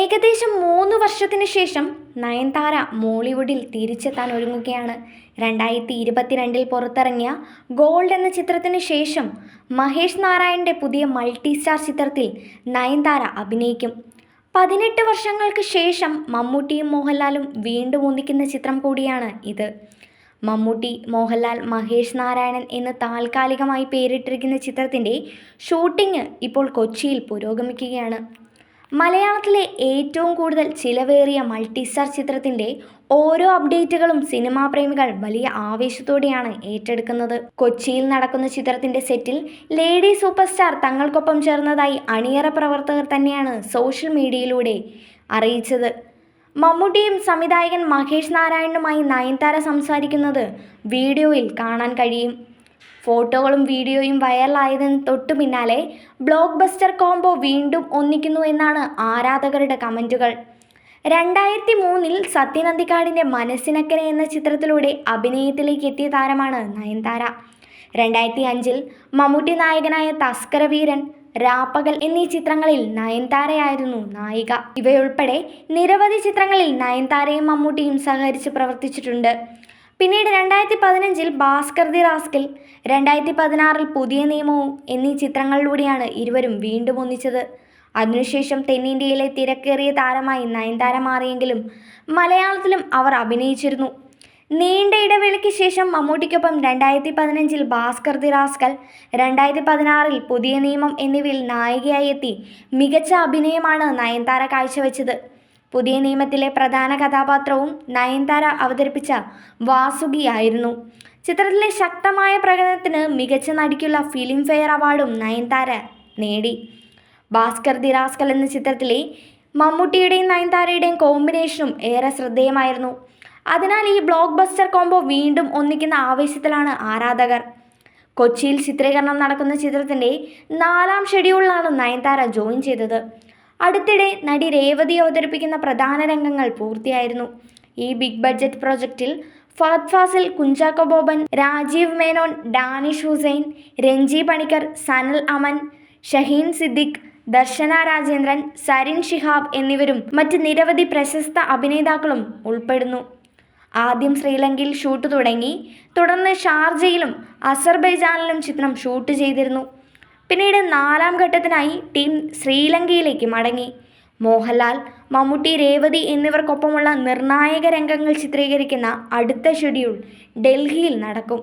ഏകദേശം മൂന്ന് വർഷത്തിന് ശേഷം നയൻതാര മോളിവുഡിൽ തിരിച്ചെത്താൻ ഒരുങ്ങുകയാണ്. രണ്ടായിരത്തി ഇരുപത്തിരണ്ടിൽ പുറത്തിറങ്ങിയ ഗോൾഡ് എന്ന ചിത്രത്തിന് ശേഷം മഹേഷ് നാരായണന്റെ പുതിയ മൾട്ടി സ്റ്റാർ ചിത്രത്തിൽ നയൻതാര അഭിനയിക്കും. പതിനെട്ട് വർഷങ്ങൾക്ക് ശേഷം മമ്മൂട്ടിയും മോഹൻലാലും വീണ്ടും ഒന്നിക്കുന്ന ചിത്രം കൂടിയാണ് ഇത്. മമ്മൂട്ടി മോഹൻലാൽ മഹേഷ് നാരായണൻ എന്ന് താൽക്കാലികമായി പേരിട്ടിരിക്കുന്ന ചിത്രത്തിന്റെ ഷൂട്ടിംഗ് ഇപ്പോൾ കൊച്ചിയിൽ പുരോഗമിക്കുകയാണ്. മലയാളത്തിലെ ഏറ്റവും കൂടുതൽ ചിലവേറിയ മൾട്ടി സ്റ്റാർ ചിത്രത്തിന്റെ ഓരോ അപ്ഡേറ്റുകളും സിനിമാ പ്രേമികൾ വലിയ ആവേശത്തോടെയാണ് ഏറ്റെടുക്കുന്നത്. കൊച്ചിയിൽ നടക്കുന്ന ചിത്രത്തിന്റെ സെറ്റിൽ ലേഡി സൂപ്പർ സ്റ്റാർ തങ്ങൾക്കൊപ്പം ചേർന്നതായി അണിയറ പ്രവർത്തകർ തന്നെയാണ് സോഷ്യൽ മീഡിയയിലൂടെ അറിയിച്ചത്. മമ്മൂട്ടിയും സംവിധായകൻ മഹേഷ് നാരായണനുമായി നയൻതാര സംസാരിക്കുന്നത് വീഡിയോയിൽ കാണാൻ കഴിയും. ഫോട്ടോകളും വീഡിയോയും വൈറലായതിന് തൊട്ടു പിന്നാലെ ബ്ലോക്ക് ബസ്റ്റർ കോംബോ വീണ്ടും ഒന്നിക്കുന്നു എന്നാണ് ആരാധകരുടെ കമന്റുകൾ രണ്ടായിരത്തി മൂന്നിൽ സത്യനന്ദിക്കാടിന്റെ മനസ്സിനക്കരെ എന്ന ചിത്രത്തിലൂടെ അഭിനയത്തിലേക്ക് എത്തിയ താരമാണ് നയൻതാര. രണ്ടായിരത്തി അഞ്ചിൽ മമ്മൂട്ടി നായകനായ തസ്കരവീരൻ രാപ്പകൽ എന്നീ ചിത്രങ്ങളിൽ നയൻതാരയായിരുന്നു നായിക. ഇവയുൾപ്പെടെ നിരവധി ചിത്രങ്ങളിൽ നയൻതാരയും മമ്മൂട്ടിയും സഹകരിച്ച് പ്രവർത്തിച്ചിട്ടുണ്ട്. പിന്നീട് രണ്ടായിരത്തി പതിനഞ്ചിൽ ഭാസ്കർ ദി റാസ്കിൽ രണ്ടായിരത്തി പതിനാറിൽ പുതിയ നിയമവും എന്നീ ചിത്രങ്ങളിലൂടെയാണ് ഇരുവരും വീണ്ടും ഒന്നിച്ചത്. അതിനുശേഷം തെന്നിന്ത്യയിലെ തിരക്കേറിയ താരമായി നയൻതാര മാറിയെങ്കിലും മലയാളത്തിലും അവർ അഭിനയിച്ചിരുന്നു. നീണ്ട ഇടവേളയ്ക്ക് ശേഷം മമ്മൂട്ടിക്കൊപ്പം രണ്ടായിരത്തി പതിനഞ്ചിൽ ഭാസ്കർ ദി റാസ്കൽ രണ്ടായിരത്തി പതിനാറിൽ പുതിയ നിയമം എന്നിവയിൽ നായികയായി എത്തി മികച്ച അഭിനയമാണ് നയൻതാര കാഴ്ചവെച്ചത്. പുതിയ നിയമത്തിലെ പ്രധാന കഥാപാത്രവും നയൻതാര അവതരിപ്പിച്ച വാസുകിയായിരുന്നു ചിത്രത്തിലെ ശക്തമായ പ്രകടനത്തിന് മികച്ച നടിക്കുള്ള ഫിലിം ഫെയർ അവാർഡും നയൻതാര നേടി. ഭാസ്കർ ദിരാസ്കൽ എന്ന ചിത്രത്തിലെ മമ്മൂട്ടിയുടെയും നയൻതാരയുടെയും കോമ്പിനേഷനും ഏറെ ശ്രദ്ധേയമായിരുന്നു. അതിനാൽ ഈ ബ്ലോക്ക് ബസ്റ്റർ കോംബോ വീണ്ടും ഒന്നിക്കുന്ന ആവേശത്തിലാണ് ആരാധകർ. കൊച്ചിയിൽ ചിത്രീകരണം നടക്കുന്ന ചിത്രത്തിന്റെ നാലാം ഷെഡ്യൂളിലാണ് നയൻതാര ജോയിൻ ചെയ്തത്. അടുത്തിടെ നടി രേവതി അവതരിപ്പിക്കുന്ന പ്രധാന രംഗങ്ങൾ പൂർത്തിയായിരുന്നു. ഈ ബിഗ് ബഡ്ജറ്റ് പ്രോജക്റ്റിൽ ഫാത് ഫാസിൽ കുഞ്ചാക്കോ ബോബൻ രാജീവ് മേനോൻ ഡാനിഷ് ഹുസൈൻ രഞ്ജി പണിക്കർ സനൽ അമൻ ഷഹീൻ സിദ്ദിഖ് ദർശന രാജേന്ദ്രൻ സരിൻ ഷിഹാബ് എന്നിവരും മറ്റ് നിരവധി പ്രശസ്ത അഭിനേതാക്കളും ഉൾപ്പെടുന്നു. ആദ്യം ശ്രീലങ്കയിൽ ഷൂട്ട് തുടങ്ങി തുടർന്ന് ഷാർജയിലും അസർബൈജാനിലും ചിത്രം ഷൂട്ട് ചെയ്തിരുന്നു. പിന്നീട് നാലാം ഘട്ടത്തിനായി ടീം ശ്രീലങ്കയിലേക്ക് മടങ്ങി. മോഹൻലാൽ മമ്മൂട്ടി രേവതി എന്നിവർക്കൊപ്പമുള്ള നിർണായക രംഗങ്ങൾ ചിത്രീകരിക്കുന്ന അടുത്ത ഷെഡ്യൂൾ ഡൽഹിയിൽ നടക്കും.